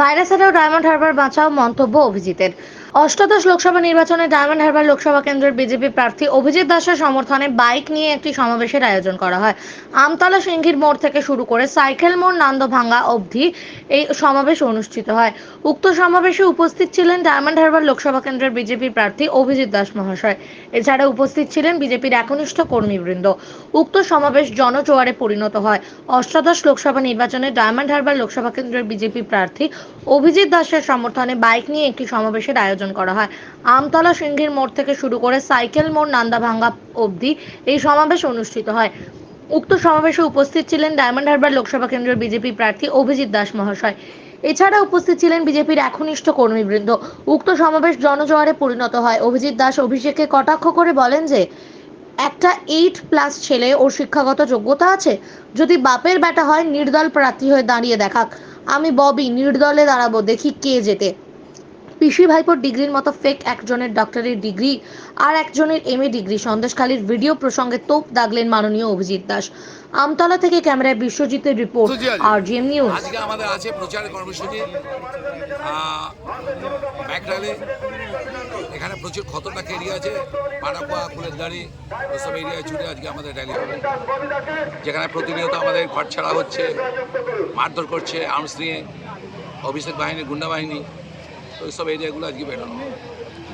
Virus এড়াও diamond Harbour বাঁচাও মন্তব্য অভিজিতের। অষ্টাদশ লোকসভা নির্বাচনে ডায়মন্ড হারবার লোকসভা কেন্দ্রের বিজেপি প্রার্থী অভিজিৎ দাসের সমর্থনে বাইক নিয়ে একটি সমাবেশের আয়োজন করা হয়। আমতলা সিঙ্গির মোড় থেকে শুরু করে সাইকেল মোড়, নান্দভাঙ্গা অবধি এই সমাবেশ অনুষ্ঠিত হয়। উক্ত সমাবেশে উপস্থিত ছিলেন ডায়মন্ড হারবার লোকসভা কেন্দ্রের বিজেপি প্রার্থী অভিজিৎ দাস মহাশয়। এছাড়া উপস্থিত ছিলেন বিজেপির একনিষ্ঠ কর্মীবৃন্দ। উক্ত সমাবেশ জনজোয়ারে পরিণত হয়। অষ্টাদশ লোকসভা নির্বাচনে ডায়মন্ড হারবার লোকসভা কেন্দ্রের বিজেপি প্রার্থী অভিজিৎ দাসের সমর্থনে বাইক নিয়ে একটি সমাবেশের আয়োজন করা হয়। আমতলা সিংহীর মোড় থেকে শুরু করে সাইকেল মোড়, নান্দাভাঙ্গা অবধি এই সমাবেশ অনুষ্ঠিত হয়। উক্ত সমাবেশে উপস্থিত ছিলেন ডায়মন্ড হারবার লোকসভা কেন্দ্রের বিজেপি প্রার্থী অভিজিৎ দাস মহাশয়। এছাড়া উপস্থিত ছিলেন বিজেপির একনিষ্ঠ কর্মীবৃন্দ। উক্ত সমাবেশ জনজোয়ারে পরিণত হয়। অভিজিৎ দাস অভিষেককে কটাক্ষ করে বলেন যে, একটা এইট প্লাস ছেলে ওর শিক্ষাগত যোগ্যতা আছে। যদি বাপের বেটা হয়, নির্দল প্রার্থী হয়ে দাঁড়িয়ে দেখাক। আমি ববি, নির্দলে দাঁড়াবো, দেখি কে যেতে পিসি ভাইপোর ডিগ্রির মতো ফেক একজনের ডক্টরের ডিগ্রি আর একজনের এম এ ডিগ্রি সন্দেশখালীর ভিডিও প্রসঙ্গে তোপ দাগলেন মাননীয় অভিজিৎ দাস। আমতলা থেকে ক্যামেরায় বিশ্বজিতের রিপোর্ট আর জিএম নিউজ আজকে আমাদের আছে প্রচার কর্মসূচি এখানে প্রচুর খতরনাক এরিয়া আছে পাড়াপোয়া ফুলেরদারি ওসব এরিয়ায় ছুটে আজকে আমাদের র্যালি হবে। যেখানে প্রতিনিয়ত আমাদের ঘর ছাড়া হচ্ছে, মারধর করছে আর্মস নিয়ে অভিষেক বাহিনী, গুন্ডা বাহিনী। তো ওইসব এরিয়াগুলো আজকে বেরোনো।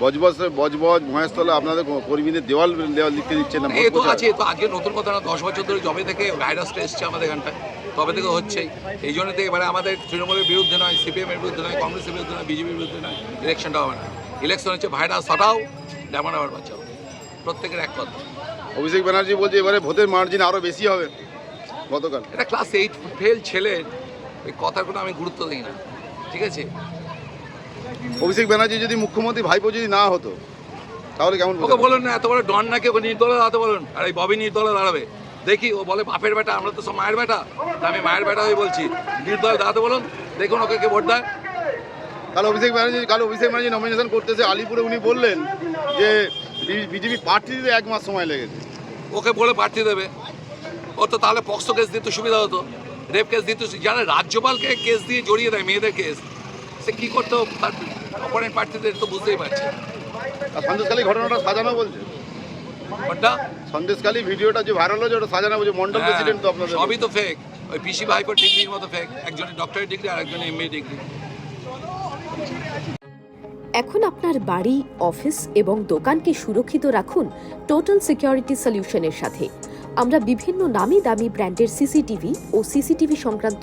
বজবজ বজবজ মহেশতলা আপনাদের কর্মীদের দেওয়াল দেওয়াল লিখতে দিচ্ছেন না এ তো আছে এ তো আজকে নতুন কথা না দশ বছর ধরে জবে থেকে ভাইরাসটা এসছে আমাদের এখানটায় তবে থেকে হচ্ছেই। এই জন্য তো এবারে আমাদের তৃণমূলের বিরুদ্ধে নয় সিপিএম এর বিরুদ্ধে নয় কংগ্রেসের বিরুদ্ধে নয় বিজেপির বিরুদ্ধে নয় ইলেকশনটা হবে না। ইলেকশন হচ্ছে ভাইরাস হটাও যেমন আবার বাঁচাও প্রত্যেকের এক কথা। অভিষেক ব্যানার্জি বলছে এবারে ভোটের মার্জিন আরও বেশি হবে গতকাল। এটা ক্লাস এইট ফেল ছেলের ওই কথার কোনো আমি গুরুত্ব দিই না ঠিক আছে? অভিষেক ব্যানার্জি যদি মুখ্যমন্ত্রী ভাইপো যদি না হতো তাহলে কেমন ওকে? বলুন না এত বড় ডন নাকি ওকে নির্দলে দাঁড়াতে বলুন? আর এই ববি নির্দলে দাঁড়াবে। দেখি ও বলে বাপের বেটা আমরা তো সব মায়ের বেটা। আমি মায়ের বেটা হয়ে বলছি। নির্দলে দাঁড়াতে বলুন দেখুন ওকে কে ভোট দেয়। কাল অভিষেক ব্যানার্জি কাল অভিষেক ব্যানার্জি নমিনেশন করতেছে আলিপুরে উনি বললেন যে বিজেপি প্রার্থী দিতে এক মাস সময় লেগেছে। ওকে বলে প্রার্থী দেবে। ও তো তাহলে পক্সো কেস দিতে সুবিধা হতো। রেপ কেস দিতে যারা রাজ্যপালকে কেস দিয়ে জড়িয়ে দেয় মেয়েদের কেস সে কী করতো তার অপোনেন্ট প্রার্থীদের তো বুঝতেই পারছে। আর সন্দেশখালী ঘটনাটা সাজানো বলছে? কোনটা সন্দেশখালী ভিডিওটা যে ভাইরাল হয়েছে ওটা সাজানো বলছে মন্ডল হ্যাঁ, প্রেসিডেন্ট তো আপনাদের সবই তো ফেক ওই পিসি ভাইপোর ডিগ্রির মতো ফেক একজনের ডক্টরেট ডিগ্রি আর একজনের এমএ ডিগ্রি এখন আপনার বাড়ি অফিস এবং দোকানকে সুরক্ষিত রাখুন টোটাল সিকিউরিটি সলিউশনের সাথে। আমরা বিভিন্ন নামি দামি ব্র্যান্ডের সিসিটিভি ও সিসিটিভি সংক্রান্ত